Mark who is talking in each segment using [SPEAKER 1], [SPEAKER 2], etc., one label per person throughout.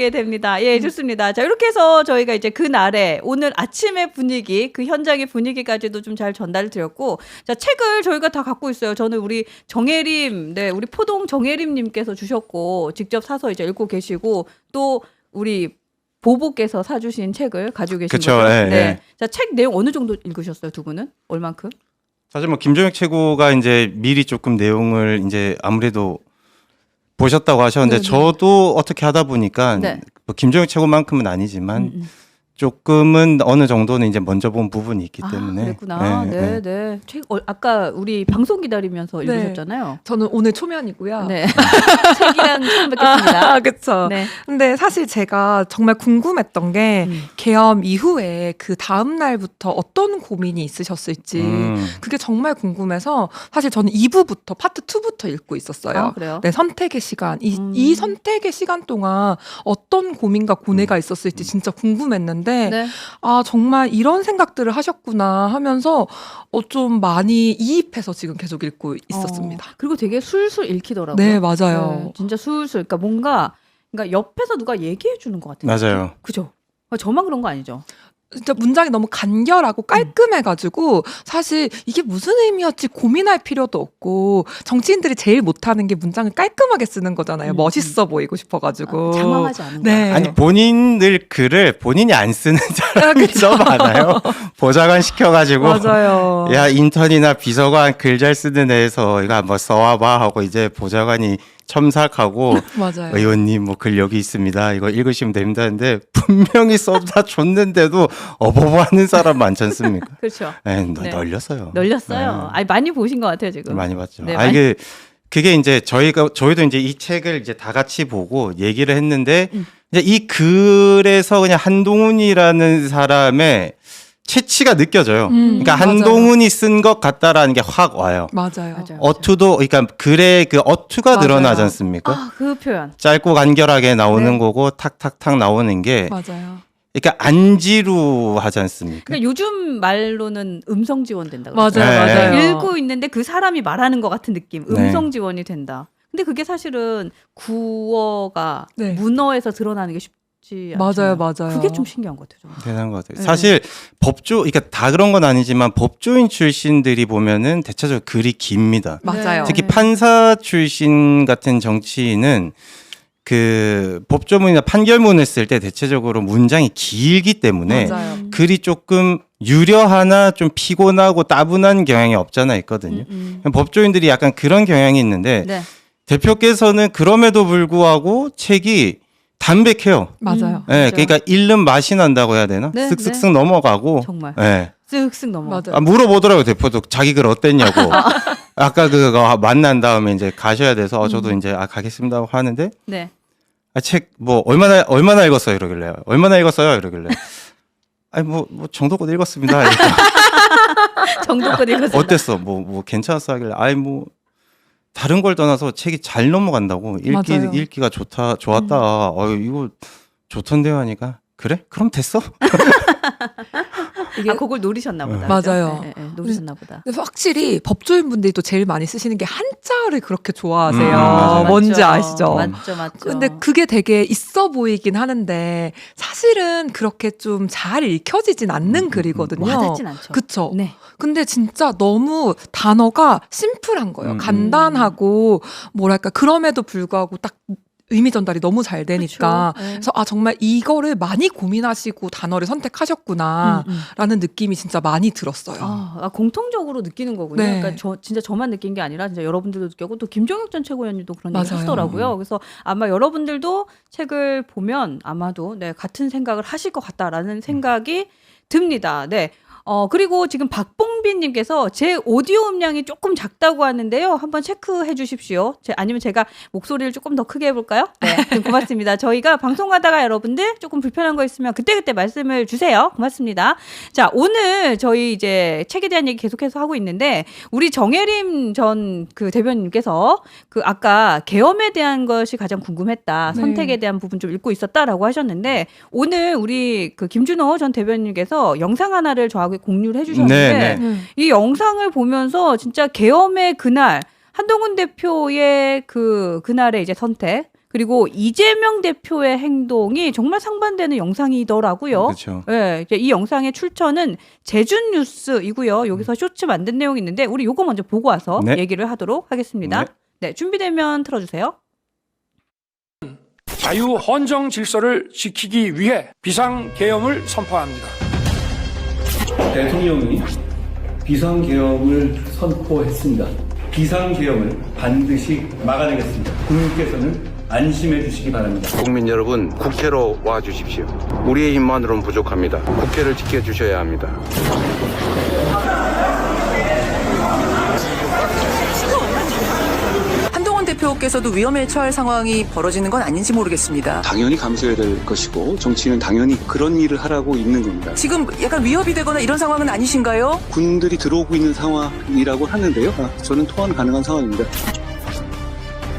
[SPEAKER 1] 게 됩니다. 예, 좋습니다. 자, 이렇게 해서 저희가 이제 그 날에 오늘 아침의 분위기, 그 현장의 분위기까지도 좀 잘 전달을 드렸고, 자, 책을 저희가 다 갖고 있어요. 저는 우리 정혜림, 네, 우리 포동 정혜림님께서 주셨고, 직접 사서 이제 읽고 계시고, 또 우리 보보께서 사주신 책을 가지고 계신
[SPEAKER 2] 그쵸,
[SPEAKER 1] 거죠.
[SPEAKER 2] 예,
[SPEAKER 1] 네.
[SPEAKER 2] 예.
[SPEAKER 1] 자, 책 내용 어느 정도 읽으셨어요, 두 분은? 얼만큼?
[SPEAKER 2] 사실 뭐 김종혁 최고가 이제 미리 조금 내용을 이제 아무래도 보셨다고 하셨는데
[SPEAKER 1] 네네.
[SPEAKER 2] 저도 어떻게 하다 보니까
[SPEAKER 1] 네.
[SPEAKER 2] 뭐 김종혁 최고만큼은 아니지만
[SPEAKER 1] 음, 음.
[SPEAKER 2] 조금은 어느 정도는 이제 먼저 본 부분이 있기 때문에
[SPEAKER 1] 아, 그랬구나.
[SPEAKER 2] 예,
[SPEAKER 1] 네,
[SPEAKER 2] 예.
[SPEAKER 1] 네. 책 어, 아까 우리 방송 기다리면서
[SPEAKER 3] 네.
[SPEAKER 1] 읽으셨잖아요.
[SPEAKER 3] 저는 오늘 초면이고요.
[SPEAKER 1] 네. 책이랑 처음 뵙겠습니다.
[SPEAKER 3] 아, 그쵸.
[SPEAKER 1] 네.
[SPEAKER 3] 근데 사실 제가 정말 궁금했던 게
[SPEAKER 1] 음.
[SPEAKER 3] 개엄 이후에 그 다음 날부터 어떤 고민이 있으셨을지
[SPEAKER 2] 음.
[SPEAKER 3] 그게 정말 궁금해서 사실 저는 2부부터 파트 2부터 읽고 있었어요.
[SPEAKER 1] 아, 그래요?
[SPEAKER 3] 네, 선택의 시간. 이,
[SPEAKER 1] 음.
[SPEAKER 3] 이 선택의 시간 동안 어떤 고민과 고뇌가 있었을지 진짜 궁금했는데,
[SPEAKER 1] 네.
[SPEAKER 3] 아, 정말 이런 생각들을 하셨구나 하면서 어, 좀 많이 이입해서 지금 계속 읽고 있었습니다.
[SPEAKER 1] 어, 그리고 되게 술술 읽히더라고요.
[SPEAKER 3] 네, 맞아요.
[SPEAKER 1] 네, 진짜 술술. 그러니까 뭔가 그러니까 옆에서 누가 얘기해 주는 것 같아요.
[SPEAKER 2] 맞아요.
[SPEAKER 1] 그죠? 아, 저만 그런 거 아니죠?
[SPEAKER 3] 진짜 문장이 너무 간결하고 깔끔해가지고 사실 이게 무슨 의미였지 고민할 필요도 없고 정치인들이 제일 못하는 게 문장을 깔끔하게 쓰는 거잖아요.
[SPEAKER 1] 음,
[SPEAKER 3] 멋있어 보이고 싶어가지고.
[SPEAKER 1] 아, 장황하지 않은 거.
[SPEAKER 3] 네.
[SPEAKER 2] 아니 본인들 글을 본인이 안 쓰는 사람이
[SPEAKER 3] 그쵸.
[SPEAKER 2] 너무 많아요. 보좌관 시켜가지고
[SPEAKER 3] 맞아요.
[SPEAKER 2] 야 인턴이나 비서관 글 잘 쓰는 애에서 이거 한번 써와봐 하고 이제 보좌관이 첨삭하고. 의원님 뭐 글 여기 있습니다. 이거 읽으시면 됩니다. 근데 분명히 써다 줬는데도 어버버하는 사람 많지 않습니까?
[SPEAKER 1] 그렇죠.
[SPEAKER 2] 에, 너,
[SPEAKER 1] 네.
[SPEAKER 2] 널렸어요.
[SPEAKER 1] 널렸어요.
[SPEAKER 2] 네.
[SPEAKER 1] 아니 많이 보신 것 같아요 지금.
[SPEAKER 2] 많이 봤죠.
[SPEAKER 1] 네,
[SPEAKER 2] 아
[SPEAKER 1] 많이-
[SPEAKER 2] 이게 그게 이제 저희가 저희도 이제 이 책을 이제 다 같이 보고 얘기를 했는데
[SPEAKER 1] 음.
[SPEAKER 2] 이제 이 글에서 그냥 한동훈이라는 사람의 채취가 느껴져요.
[SPEAKER 3] 음,
[SPEAKER 2] 그러니까
[SPEAKER 3] 맞아요.
[SPEAKER 2] 한동훈이 쓴 것 같다라는 게 확 와요.
[SPEAKER 3] 맞아요.
[SPEAKER 1] 맞아요.
[SPEAKER 2] 어투도 그러니까 글의 그 어투가
[SPEAKER 3] 맞아요.
[SPEAKER 2] 늘어나지 않습니까?
[SPEAKER 1] 아, 그 표현.
[SPEAKER 2] 짧고 간결하게 나오는
[SPEAKER 1] 네.
[SPEAKER 2] 거고 탁탁탁 나오는 게
[SPEAKER 3] 맞아요.
[SPEAKER 2] 그러니까 안 지루하지 않습니까?
[SPEAKER 1] 그러니까 요즘 말로는 음성 지원 된다.
[SPEAKER 3] 맞아요.
[SPEAKER 2] 네.
[SPEAKER 3] 맞아요.
[SPEAKER 1] 읽고 있는데 그 사람이 말하는 것 같은 느낌.
[SPEAKER 2] 네.
[SPEAKER 1] 음성 지원이 된다. 근데 그게 사실은 구어가
[SPEAKER 3] 네.
[SPEAKER 1] 문어에서 드러나는 게 쉽지
[SPEAKER 3] 맞아요. 맞아요.
[SPEAKER 1] 그게 좀 신기한 것 같아요. 저는.
[SPEAKER 2] 대단한 것 같아요.
[SPEAKER 1] 네.
[SPEAKER 2] 사실 법조, 그러니까 다 그런 건 아니지만 법조인 출신들이 보면은 대체적으로 글이 깁니다.
[SPEAKER 3] 맞아요.
[SPEAKER 2] 특히 판사 출신 같은 정치인은 그 법조문이나 판결문을 쓸 때 대체적으로 문장이 길기 때문에
[SPEAKER 3] 맞아요.
[SPEAKER 1] 음.
[SPEAKER 2] 글이 조금 유려하나 좀 피곤하고 따분한 경향이 없잖아 있거든요.
[SPEAKER 1] 음,
[SPEAKER 2] 법조인들이 약간 그런 경향이 있는데
[SPEAKER 1] 음. 네.
[SPEAKER 2] 대표께서는 그럼에도 불구하고 책이 담백해요.
[SPEAKER 3] 맞아요.
[SPEAKER 2] 예,
[SPEAKER 1] 맞아요.
[SPEAKER 2] 그러니까 읽는 맛이 난다고 해야 되나?
[SPEAKER 1] 네,
[SPEAKER 2] 쓱쓱쓱 넘어가고.
[SPEAKER 1] 정말
[SPEAKER 2] 예.
[SPEAKER 1] 쓱쓱 넘어.
[SPEAKER 3] 맞아요.
[SPEAKER 2] 아, 물어보더라고요, 대표도. 자기 글 어땠냐고. 아까 그거 만난 다음에 이제 가셔야 돼서, 어, 저도
[SPEAKER 1] 음.
[SPEAKER 2] 이제, 아, 가겠습니다 하고 하는데,
[SPEAKER 1] 네.
[SPEAKER 2] 아, 책, 뭐, 얼마나, 얼마나 읽었어요? 이러길래. 얼마나 읽었어요? 이러길래. 아니, 뭐, 뭐, 정도껏 읽었습니다. 이렇게.
[SPEAKER 1] 정도껏 읽었어.
[SPEAKER 2] 어땠어? 뭐, 뭐, 괜찮았어? 하길래. 아니, 뭐, 다른 걸 떠나서 책이 잘 넘어간다고. 읽기,
[SPEAKER 3] 맞아요.
[SPEAKER 2] 읽기가 좋다, 좋았다.
[SPEAKER 1] 음.
[SPEAKER 2] 어유 이거 좋던데요? 하니까. 그래? 그럼 됐어?
[SPEAKER 1] 아, 그걸 노리셨나 보다.
[SPEAKER 3] 맞아요.
[SPEAKER 1] 그죠? 네, 네, 노리셨나 보다.
[SPEAKER 3] 근데 확실히 법조인 분들이 또 제일 많이 쓰시는 게 한자를 그렇게 좋아하세요.
[SPEAKER 2] 음, 맞아요.
[SPEAKER 3] 뭔지
[SPEAKER 1] 맞죠.
[SPEAKER 3] 아시죠?
[SPEAKER 1] 맞죠, 맞죠.
[SPEAKER 3] 근데 그게 되게 있어 보이긴 하는데 사실은 그렇게 좀 잘 읽혀지진 않는
[SPEAKER 2] 음,
[SPEAKER 3] 글이거든요.
[SPEAKER 1] 와닿진 않죠.
[SPEAKER 3] 그쵸.
[SPEAKER 1] 네.
[SPEAKER 3] 근데 진짜 너무 단어가 심플한 거예요.
[SPEAKER 2] 음.
[SPEAKER 3] 간단하고 뭐랄까 그럼에도 불구하고 딱 의미 전달이 너무 잘 되니까.
[SPEAKER 1] 그쵸. 네.
[SPEAKER 3] 그래서 아 정말 이거를 많이 고민하시고 단어를 선택하셨구나라는
[SPEAKER 1] 음, 음.
[SPEAKER 3] 느낌이 진짜 많이 들었어요.
[SPEAKER 1] 아, 아, 공통적으로 느끼는 거군요.
[SPEAKER 3] 네.
[SPEAKER 1] 그러니까 저 진짜 저만 느낀 게 아니라 진짜 여러분들도 느꼈고 또 김종혁 전 최고위원님도 그런 얘기
[SPEAKER 3] 맞아요.
[SPEAKER 1] 하시더라고요. 그래서 아마 여러분들도 책을 보면 아마도 네, 같은 생각을 하실 것 같다라는 생각이 듭니다. 네. 어, 그리고 지금 박봉빈님께서 제 오디오 음량이 조금 작다고 하는데요. 한번 체크해 주십시오. 제, 아니면 제가 목소리를 조금 더 크게 해볼까요? 네. 좀 고맙습니다. 저희가 방송하다가 여러분들 조금 불편한 거 있으면 그때그때 말씀을 주세요. 고맙습니다. 자, 오늘 저희 이제 책에 대한 얘기 계속해서 하고 있는데, 우리 정혜림 전 그 대변인께서 그 아까 계엄에 대한 것이 가장 궁금했다.
[SPEAKER 3] 네.
[SPEAKER 1] 선택에 대한 부분 좀 읽고 있었다라고 하셨는데, 오늘 우리 그 김준호 전 대변인께서 영상 하나를 저하고 공유를 해주셨는데,
[SPEAKER 2] 네, 네.
[SPEAKER 3] 음.
[SPEAKER 1] 이 영상을 보면서 진짜 계엄의 그날 한동훈 대표의 그 그날의 이제 선택 그리고 이재명 대표의 행동이 정말 상반되는 영상이더라고요.
[SPEAKER 2] 그렇죠.
[SPEAKER 1] 네, 이제 이 영상의 출처는 제준 뉴스이고요. 여기서 쇼츠 만든 내용이 있는데 우리 요거 먼저 보고 와서
[SPEAKER 2] 네.
[SPEAKER 1] 얘기를 하도록 하겠습니다.
[SPEAKER 2] 네.
[SPEAKER 1] 네, 준비되면 틀어주세요.
[SPEAKER 4] 자유 헌정 질서를 지키기 위해 비상 계엄을 선포합니다.
[SPEAKER 5] 대통령이 비상계엄을 선포했습니다. 비상계엄을 반드시 막아내겠습니다. 국민께서는 안심해 주시기 바랍니다.
[SPEAKER 6] 국민 여러분, 국회로 와 주십시오. 우리의 힘만으로는 부족합니다. 국회를 지켜 주셔야 합니다.
[SPEAKER 7] 대표께서도 위험에 처할 상황이 벌어지는 건 아닌지 모르겠습니다.
[SPEAKER 8] 당연히 감수해야 될 것이고 정치는 당연히 그런 일을 하라고 있는 겁니다.
[SPEAKER 7] 지금 약간 위협이 되거나 이런 상황은 아니신가요?
[SPEAKER 8] 군들이 들어오고 있는 상황이라고 하는데요. 아, 저는 통화는 가능한 상황입니다.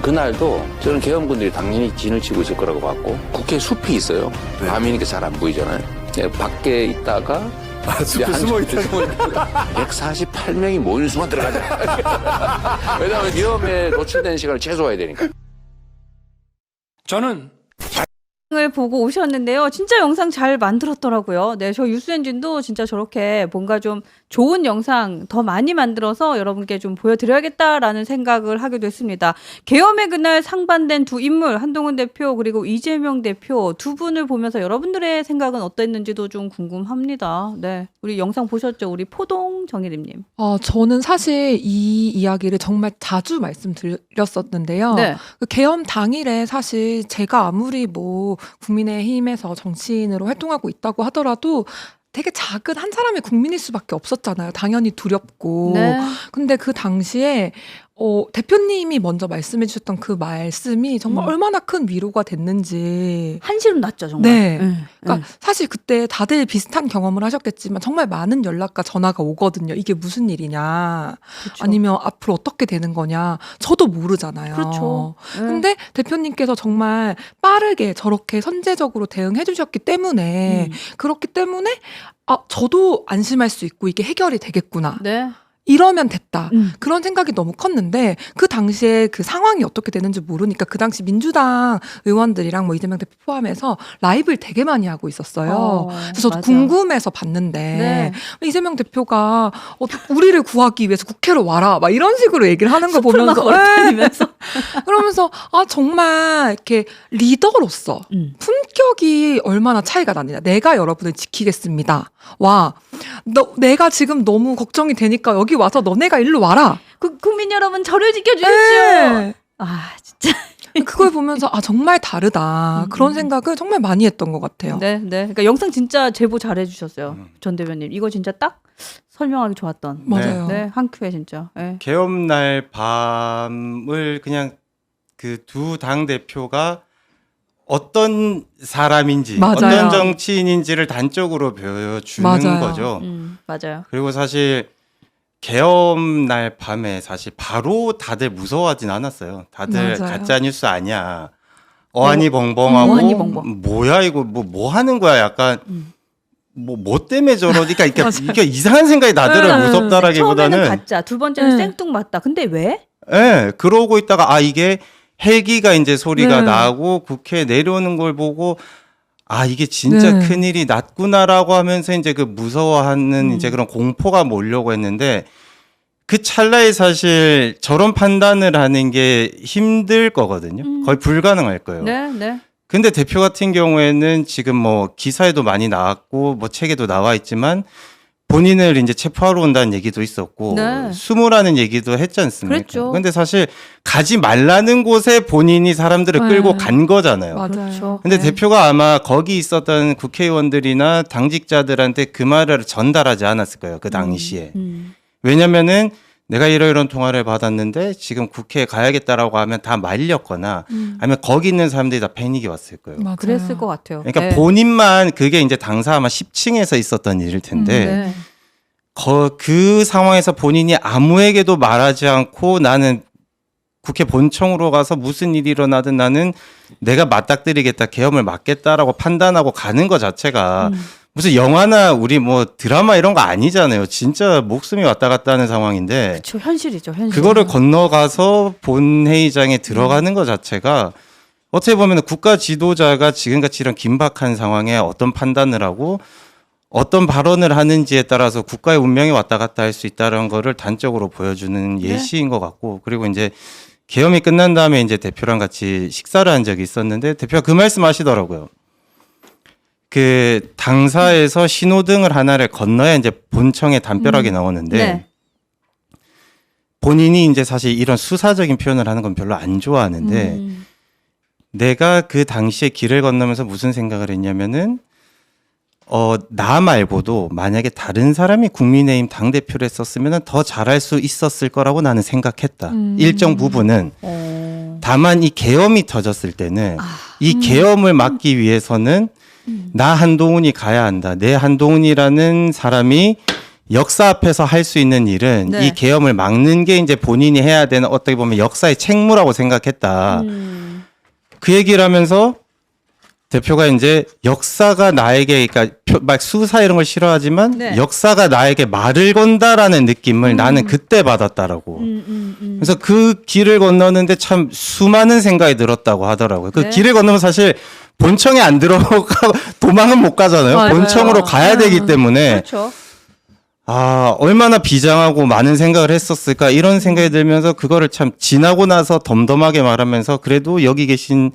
[SPEAKER 9] 그날도 저는 계엄군들이 당연히 진을 치고 있을 거라고 봤고 국회 숲이 있어요. 밤이니까 잘 안 보이잖아요. 네, 밖에 있다가 숲에 숨어 있다. 148명이 모이는 순간 들어가자. 왜냐하면 위험에 노출된 시간을 최소화해야 되니까.
[SPEAKER 4] 저는
[SPEAKER 1] 을 보고 오셨는데요. 진짜 영상 잘 만들었더라고요. 네, 저 유스엔진도 진짜 저렇게 뭔가 좀 좋은 영상 더 많이 만들어서 여러분께 좀 보여드려야겠다라는 생각을 하게 됐습니다. 계엄의 그날 상반된 두 인물, 한동훈 대표 그리고 이재명 대표 두 분을 보면서 여러분들의 생각은 어땠는지도 좀 궁금합니다. 네, 우리 영상 보셨죠? 우리 포동 정혜림님.
[SPEAKER 3] 어, 저는 사실 이 이야기를 정말 자주 말씀드렸었는데요.
[SPEAKER 1] 네,
[SPEAKER 3] 그 개엄 당일에 사실 제가 아무리 뭐 국민의힘에서 정치인으로 활동하고 있다고 하더라도 되게 작은 한 사람의 국민일 수밖에 없었잖아요. 당연히 두렵고.
[SPEAKER 1] 네,
[SPEAKER 3] 근데 그 당시에 어, 대표님이 먼저 말씀해 주셨던 그 말씀이 정말
[SPEAKER 1] 음.
[SPEAKER 3] 얼마나 큰 위로가 됐는지.
[SPEAKER 1] 한시름 났죠 정말.
[SPEAKER 3] 네.
[SPEAKER 1] 네,
[SPEAKER 3] 그러니까 사실 그때 다들 비슷한 경험을 하셨겠지만 정말 많은 연락과 전화가 오거든요. 이게 무슨 일이냐.
[SPEAKER 1] 그렇죠.
[SPEAKER 3] 아니면 앞으로 어떻게 되는 거냐. 저도 모르잖아요.
[SPEAKER 1] 그렇죠. 네.
[SPEAKER 3] 근데 대표님께서 정말 빠르게 저렇게 선제적으로 대응해 주셨기 때문에
[SPEAKER 1] 음.
[SPEAKER 3] 그렇기 때문에 아, 저도 안심할 수 있고 이게 해결이 되겠구나.
[SPEAKER 1] 네.
[SPEAKER 3] 이러면 됐다.
[SPEAKER 1] 음.
[SPEAKER 3] 그런 생각이 너무 컸는데 그 당시에 그 상황이 어떻게 되는지 모르니까 그 당시 민주당 의원들이랑 뭐 이재명 대표 포함해서 라이브를 되게 많이 하고 있었어요.
[SPEAKER 1] 어,
[SPEAKER 3] 그래서 저도
[SPEAKER 1] 맞아.
[SPEAKER 3] 궁금해서 봤는데
[SPEAKER 1] 네.
[SPEAKER 3] 이재명 대표가 어, 우리를 구하기 위해서 국회로 와라 막 이런 식으로 얘기를 하는
[SPEAKER 1] 막
[SPEAKER 3] 보면서 네. 그러면서 아 정말 이렇게 리더로서
[SPEAKER 1] 음.
[SPEAKER 3] 품격이 얼마나 차이가 나느냐. 내가 여러분을 지키겠습니다. 와, 너 내가 지금 너무 걱정이 되니까 여기 와서 너네가 일로 와라.
[SPEAKER 1] 그, 국민 여러분 저를 지켜주십시오.
[SPEAKER 3] 네.
[SPEAKER 1] 아 진짜.
[SPEAKER 3] 그걸 보면서 아 정말 다르다
[SPEAKER 1] 음.
[SPEAKER 3] 그런 생각을 정말 많이 했던 것 같아요.
[SPEAKER 1] 네, 네. 그러니까 영상 진짜 제보 잘 해 주셨어요.
[SPEAKER 2] 음.
[SPEAKER 1] 전 대변인. 이거 진짜 딱 설명하기 좋았던.
[SPEAKER 3] 맞아요.
[SPEAKER 1] 네, 한 큐에 진짜. 네.
[SPEAKER 2] 개엄 날 밤을 그냥 그 두 당 대표가 어떤 사람인지
[SPEAKER 3] 맞아요.
[SPEAKER 2] 어떤 정치인인지를 단적으로 보여주는
[SPEAKER 3] 맞아요.
[SPEAKER 2] 거죠.
[SPEAKER 1] 음, 맞아요.
[SPEAKER 2] 그리고 사실 개엄 날 밤에 사실 바로 다들 무서워하진 않았어요. 다들
[SPEAKER 3] 맞아요.
[SPEAKER 2] 가짜 뉴스 아니야. 어안이 벙벙하고
[SPEAKER 1] 어안이 벙벙.
[SPEAKER 2] 뭐야 이거 뭐 뭐 하는 거야 약간
[SPEAKER 1] 음.
[SPEAKER 2] 뭐 뭐 때문에 저러니까 이게,
[SPEAKER 3] 맞아요.
[SPEAKER 2] 이게 이상한 생각이 나더라고요.
[SPEAKER 3] 네.
[SPEAKER 1] 처음에는
[SPEAKER 2] 무섭다라기보다는
[SPEAKER 1] 가짜, 두 번째는
[SPEAKER 3] 네.
[SPEAKER 1] 생뚱맞다. 근데 왜?
[SPEAKER 2] 예, 그러고 있다가 아 이게 헬기가 이제 소리가
[SPEAKER 3] 네.
[SPEAKER 2] 나고 국회에 내려오는 걸 보고 아 이게 진짜
[SPEAKER 3] 네.
[SPEAKER 2] 큰 일이 났구나라고 하면서 이제 그 무서워하는
[SPEAKER 1] 음.
[SPEAKER 2] 이제 그런 공포가 몰려고 했는데 그 찰나에 사실 저런 판단을 하는 게 힘들 거거든요.
[SPEAKER 1] 음.
[SPEAKER 2] 거의 불가능할 거예요.
[SPEAKER 1] 네, 네.
[SPEAKER 2] 근데 대표 같은 경우에는 지금 뭐 기사에도 많이 나왔고 뭐 책에도 나와 있지만 본인을 이제 체포하러 온다는 얘기도 있었고
[SPEAKER 1] 네.
[SPEAKER 2] 수모라는 얘기도 했지 않습니까?
[SPEAKER 1] 그랬죠.
[SPEAKER 2] 근데 사실 가지 말라는 곳에 본인이 사람들을
[SPEAKER 3] 네.
[SPEAKER 2] 끌고 간 거잖아요.
[SPEAKER 3] 맞아요.
[SPEAKER 1] 그렇죠.
[SPEAKER 2] 근데
[SPEAKER 1] 네.
[SPEAKER 2] 대표가 아마 거기 있었던 국회의원들이나 당직자들한테 그 말을 전달하지 않았을 거예요. 그 당시에.
[SPEAKER 1] 음.
[SPEAKER 2] 왜냐면은 내가 이러이런 통화를 받았는데 지금 국회에 가야겠다라고 하면 다 말렸거나
[SPEAKER 3] 음.
[SPEAKER 2] 아니면 거기 있는 사람들이 다 패닉이 왔을 거예요.
[SPEAKER 3] 맞아요.
[SPEAKER 1] 그랬을 것 같아요.
[SPEAKER 2] 그러니까
[SPEAKER 1] 네.
[SPEAKER 2] 본인만 그게 이제 당사 아마 10층에서 있었던 일일 텐데
[SPEAKER 1] 네.
[SPEAKER 2] 거, 그 상황에서 본인이 아무에게도 말하지 않고 나는 국회 본청으로 가서 무슨 일이 일어나든 나는 내가 맞닥뜨리겠다, 계엄을 막겠다라고 판단하고 가는 것 자체가
[SPEAKER 1] 음.
[SPEAKER 2] 무슨 영화나 우리 뭐 드라마 이런 거 아니잖아요. 진짜 목숨이 왔다 갔다 하는 상황인데
[SPEAKER 1] 그렇죠. 현실이죠. 현실.
[SPEAKER 2] 그거를 건너가서 본회의장에 들어가는 것 자체가 어떻게 보면 국가 지도자가 지금같이 이런 긴박한 상황에 어떤 판단을 하고 어떤 발언을 하는지에 따라서 국가의 운명이 왔다 갔다 할 수 있다는 거를 단적으로 보여주는
[SPEAKER 1] 네.
[SPEAKER 2] 예시인 것 같고 그리고 이제 계엄이 끝난 다음에 이제 대표랑 같이 식사를 한 적이 있었는데 대표가 그 말씀 하시더라고요. 그 당사에서 신호등을 하나를 건너야 이제 본청에 담벼락이 나오는데
[SPEAKER 1] 네.
[SPEAKER 2] 본인이 이제 사실 이런 수사적인 표현을 하는 건 별로 안 좋아하는데
[SPEAKER 1] 음.
[SPEAKER 2] 내가 그 당시에 길을 건너면서 무슨 생각을 했냐면은 어, 나 말고도 만약에 다른 사람이 국민의힘 당대표를 했었으면 더 잘할 수 있었을 거라고 나는 생각했다.
[SPEAKER 3] 음.
[SPEAKER 2] 일정 부분은.
[SPEAKER 1] 어.
[SPEAKER 2] 다만 이 계엄이 터졌을 때는
[SPEAKER 1] 아.
[SPEAKER 2] 이 계엄을 막기 위해서는 나 한동훈이 가야 한다. 내 한동훈이라는 사람이 역사 앞에서 할 수 있는 일은
[SPEAKER 1] 네.
[SPEAKER 2] 이 계엄을 막는 게 이제 본인이 해야 되는 어떻게 보면 역사의 책무라고 생각했다.
[SPEAKER 1] 음.
[SPEAKER 2] 그 얘기를 하면서 대표가 이제 역사가 나에게 그러니까 표- 막 수사 이런 걸 싫어하지만
[SPEAKER 1] 네.
[SPEAKER 2] 역사가 나에게 말을 건다라는 느낌을 나는 그때 받았다라고.
[SPEAKER 1] 음, 음, 음.
[SPEAKER 2] 그래서 그 길을 건너는데 참 수많은 생각이 들었다고 하더라고요. 그
[SPEAKER 1] 네.
[SPEAKER 2] 길을 건너면 사실 본청에 안 들어가고 도망은 못 가잖아요.
[SPEAKER 1] 맞아요.
[SPEAKER 2] 본청으로 가야 되기 때문에
[SPEAKER 1] 그렇죠.
[SPEAKER 2] 아, 얼마나 비장하고 많은 생각을 했었을까 이런 생각이 들면서 그거를 참 지나고 나서 덤덤하게 말하면서 그래도 여기 계신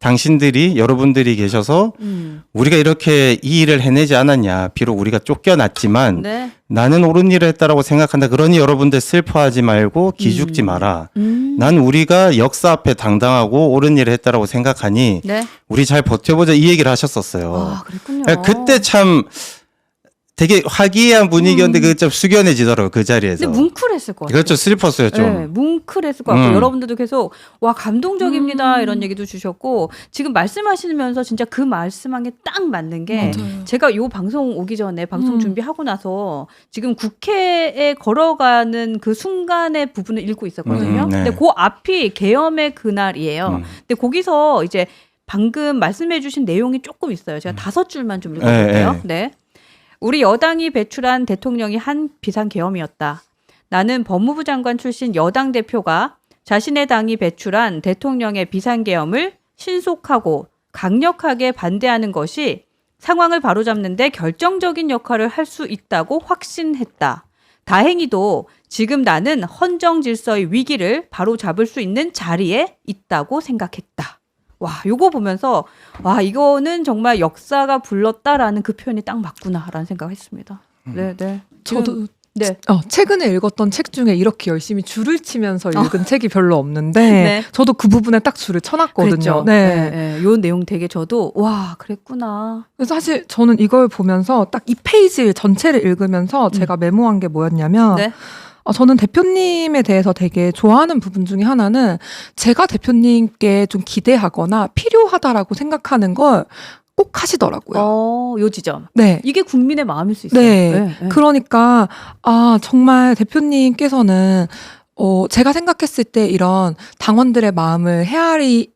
[SPEAKER 2] 당신들이 여러분들이 계셔서
[SPEAKER 1] 음.
[SPEAKER 2] 우리가 이렇게 이 일을 해내지 않았냐. 비록 우리가 쫓겨났지만
[SPEAKER 1] 네.
[SPEAKER 2] 나는 옳은 일을 했다라고 생각한다. 그러니 여러분들 슬퍼하지 말고 기죽지 마라.
[SPEAKER 1] 음.
[SPEAKER 2] 난 우리가 역사 앞에 당당하고 옳은 일을 했다라고 생각하니
[SPEAKER 1] 네.
[SPEAKER 2] 우리 잘 버텨보자 이 얘기를 하셨었어요.
[SPEAKER 1] 아, 그랬군요.
[SPEAKER 2] 그때 참 되게 화기애애한 분위기였는데 그게 좀 숙연해지더라고요. 그 자리에서.
[SPEAKER 1] 근데 뭉클했을 것 같아요.
[SPEAKER 2] 그렇죠. 슬펐어요 좀.
[SPEAKER 1] 네, 뭉클했을 것 같고
[SPEAKER 2] 음.
[SPEAKER 1] 여러분들도 계속 와 감동적입니다 이런 얘기도 주셨고 지금 말씀하시면서 진짜 그 말씀한 게 딱 맞는 게
[SPEAKER 3] 맞아요.
[SPEAKER 1] 제가 요 방송 오기 전에 방송
[SPEAKER 3] 음.
[SPEAKER 1] 준비하고 나서 지금 국회에 걸어가는 그 순간의 부분을 읽고 있었거든요.
[SPEAKER 2] 음, 네.
[SPEAKER 1] 근데 그 앞이 계엄의 그날이에요.
[SPEAKER 2] 음.
[SPEAKER 1] 근데 거기서 이제 방금 말씀해주신 내용이 조금 있어요. 제가 다섯 줄만 좀 읽어볼게요.
[SPEAKER 2] 네,
[SPEAKER 1] 네. 우리 여당이 배출한 대통령이 한 비상 계엄이었다. 나는 법무부 장관 출신 여당 대표가 자신의 당이 배출한 대통령의 비상계엄을 신속하고 강력하게 반대하는 것이 상황을 바로잡는데 결정적인 역할을 할 수 있다고 확신했다. 다행히도 지금 나는 헌정 질서의 위기를 바로잡을 수 있는 자리에 있다고 생각했다. 와, 요거 보면서 와, 이거는 정말 역사가 불렀다라는 그 표현이 딱 맞구나라는 생각을 했습니다. 네, 네. 지금-
[SPEAKER 3] 저도
[SPEAKER 1] 네.
[SPEAKER 3] 어, 최근에 읽었던 책 중에 이렇게 열심히 줄을 치면서 읽은 책이 별로 없는데
[SPEAKER 1] 네.
[SPEAKER 3] 저도 그 부분에 딱 줄을 쳐놨거든요.
[SPEAKER 1] 그랬죠.
[SPEAKER 3] 네.
[SPEAKER 1] 네, 네. 요 내용 되게 저도 와, 그랬구나.
[SPEAKER 3] 그래서 사실 저는 이걸 보면서 딱 이 페이지 전체를 읽으면서 제가 메모한 게 뭐였냐면
[SPEAKER 1] 음. 네.
[SPEAKER 3] 어, 저는 대표님에 대해서 되게 좋아하는 부분 중에 하나는 제가 대표님께 좀 기대하거나 필요하다라고 생각하는 걸 꼭 하시더라고요.
[SPEAKER 1] 어, 요 지점.
[SPEAKER 3] 네.
[SPEAKER 1] 이게 국민의 마음일 수 있어요.
[SPEAKER 3] 네. 그러니까 아 정말 대표님께서는 어 제가 생각했을 때 이런 당원들의 마음을 헤아리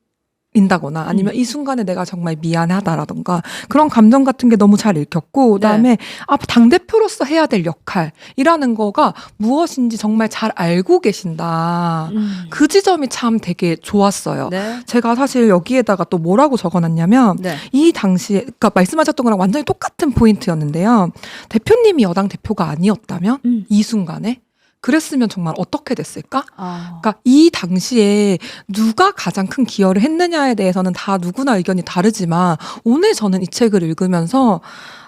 [SPEAKER 3] 인다거나 아니면
[SPEAKER 1] 음.
[SPEAKER 3] 이 순간에 내가 정말 미안하다라던가 그런 감정 같은 게 너무 잘 읽혔고 그다음에 아 당대표로서 해야 될 역할이라는 거가 무엇인지 정말 잘 알고 계신다.
[SPEAKER 1] 음.
[SPEAKER 3] 그 지점이 참 되게 좋았어요.
[SPEAKER 1] 네.
[SPEAKER 3] 제가 사실 여기에다가 또 뭐라고 적어놨냐면
[SPEAKER 1] 네.
[SPEAKER 3] 이 당시에 그러니까 말씀하셨던 거랑 완전히 똑같은 포인트였는데요. 대표님이 여당 대표가 아니었다면
[SPEAKER 1] 음.
[SPEAKER 3] 이 순간에 그랬으면 정말 어떻게 됐을까?
[SPEAKER 1] 아.
[SPEAKER 3] 그러니까 이 당시에 누가 가장 큰 기여를 했느냐에 대해서는 다 누구나 의견이 다르지만 오늘 저는 이 책을 읽으면서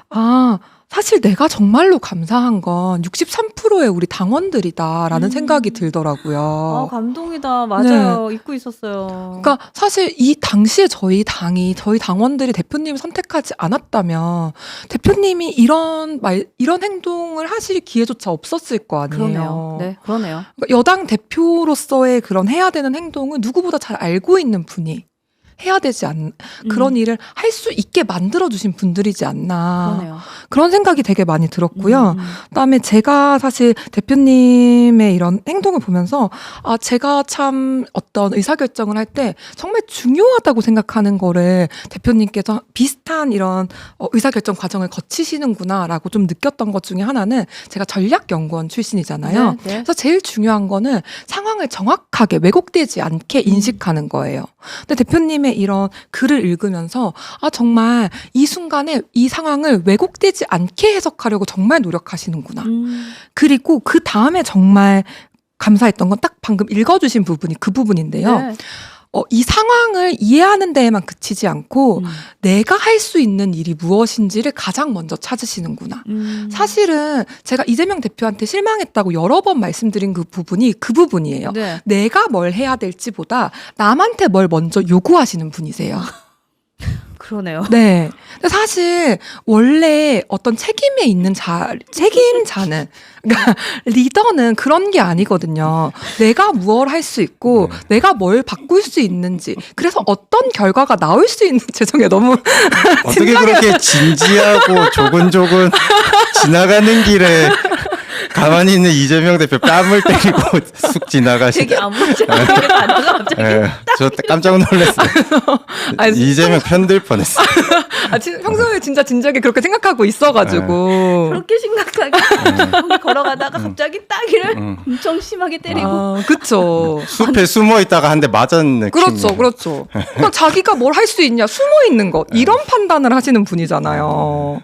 [SPEAKER 3] 아 사실 내가 정말로 감사한 건 63%의 우리 당원들이다라는
[SPEAKER 1] 음.
[SPEAKER 3] 생각이 들더라고요.
[SPEAKER 1] 아, 감동이다. 맞아요. 잊고 있었어요.
[SPEAKER 3] 네. 그러니까 사실 이 당시에 저희 당이 저희 당원들이 대표님을 선택하지 않았다면 대표님이 이런 말 이런 행동을 하실 기회조차 없었을 거 아니에요.
[SPEAKER 1] 그러네요. 네, 그러네요.
[SPEAKER 3] 그러니까 여당 대표로서의 그런 해야 되는 행동은 누구보다 잘 알고 있는 분이 해야 되지 않 그런
[SPEAKER 1] 음,
[SPEAKER 3] 일을 할 수 있게 만들어 주신 분들이지 않나
[SPEAKER 1] 그러네요.
[SPEAKER 3] 그런 생각이 되게 많이 들었고요.
[SPEAKER 1] 음, 음.
[SPEAKER 3] 그다음에 제가 사실 대표님의 이런 행동을 보면서 아 제가 참 어떤 의사 결정을 할 때 정말 중요하다고 생각하는 거를 대표님께서 비슷한 이런 어, 의사 결정 과정을 거치시는구나라고 좀 느꼈던 것 중에 하나는 제가 전략 연구원 출신이잖아요.
[SPEAKER 1] 네, 네.
[SPEAKER 3] 그래서 제일 중요한 거는 상황을 정확하게 왜곡되지 않게 인식하는 거예요. 근데 대표님의 대표님의 이런 글을 읽으면서 아 정말 이 순간에 이 상황을 왜곡되지 않게 해석하려고 정말 노력하시는구나.
[SPEAKER 1] 음.
[SPEAKER 3] 그리고 그 다음에 정말 감사했던 건 딱 방금 읽어주신 부분이 그 부분인데요.
[SPEAKER 1] 네.
[SPEAKER 3] 어, 이 상황을 이해하는 데에만 그치지 않고
[SPEAKER 1] 음.
[SPEAKER 3] 내가 할 수 있는 일이 무엇인지를 가장 먼저 찾으시는구나.
[SPEAKER 1] 음.
[SPEAKER 3] 사실은 제가 이재명 대표한테 실망했다고 여러 번 말씀드린 그 부분이 그 부분이에요.
[SPEAKER 1] 네.
[SPEAKER 3] 내가 뭘 해야 될지보다 남한테 뭘 먼저 요구하시는 분이세요.
[SPEAKER 1] 그러네요.
[SPEAKER 3] 네. 근데 사실 원래 어떤 책임에 있는 자 책임자는 그러니까 리더는 그런 게 아니거든요. 내가 무엇을 할 수 있고
[SPEAKER 2] 네.
[SPEAKER 3] 내가 뭘 바꿀 수 있는지 그래서 어떤 결과가 나올 수 있는 죄송해요. 너무
[SPEAKER 2] 어떻게 그렇게 진지하고 조곤조곤 지나가는 길에 가만히 있는 이재명 대표 뺨을 때리고 쑥 지나가시다.
[SPEAKER 1] 되게 아무렇지 않게 가다가 갑자기
[SPEAKER 2] 예, 저 깜짝 놀랐어요.
[SPEAKER 3] 아니,
[SPEAKER 2] 이재명 편들 뻔했어 요.
[SPEAKER 3] 아, 진- 평소에 진짜 진지하게 그렇게 생각하고 있어가지고
[SPEAKER 1] 그렇게 심각하게 거기 걸어가다가 갑자기 따기를
[SPEAKER 2] 음.
[SPEAKER 1] 엄청 심하게 때리고
[SPEAKER 3] 아, 그쵸.
[SPEAKER 2] 숲에 숨어 있다가 한 대 맞았는
[SPEAKER 3] 그렇죠, 그렇죠. 그러니까 자기가 뭘 할 수 있냐, 숨어 있는 것 이런 판단을 하시는 분이잖아요.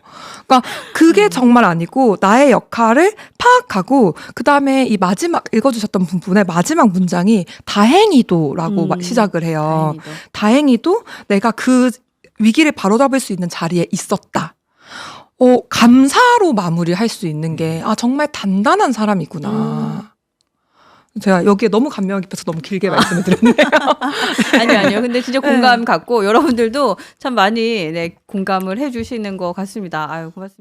[SPEAKER 3] 그러니까 그게 정말 아니고 나의 역할을 파악하고 그 다음에 이 마지막 읽어주셨던 부분의 마지막 문장이 다행히도라고
[SPEAKER 1] 음,
[SPEAKER 3] 마- 시작을 해요.
[SPEAKER 1] 다행히도.
[SPEAKER 3] 다행히도 내가 그 위기를 바로잡을 수 있는 자리에 있었다. 어, 감사로 마무리할 수 있는 게, 아, 정말 단단한 사람이구나.
[SPEAKER 1] 음.
[SPEAKER 3] 제가 여기에 너무 감명 깊어서 너무 길게 말씀을 드렸네요.
[SPEAKER 1] 아니요, 아니요. 근데 진짜 공감 갖고 여러분들도 참 많이 네, 공감을 해주시는 것 같습니다. 아유, 고맙습니다.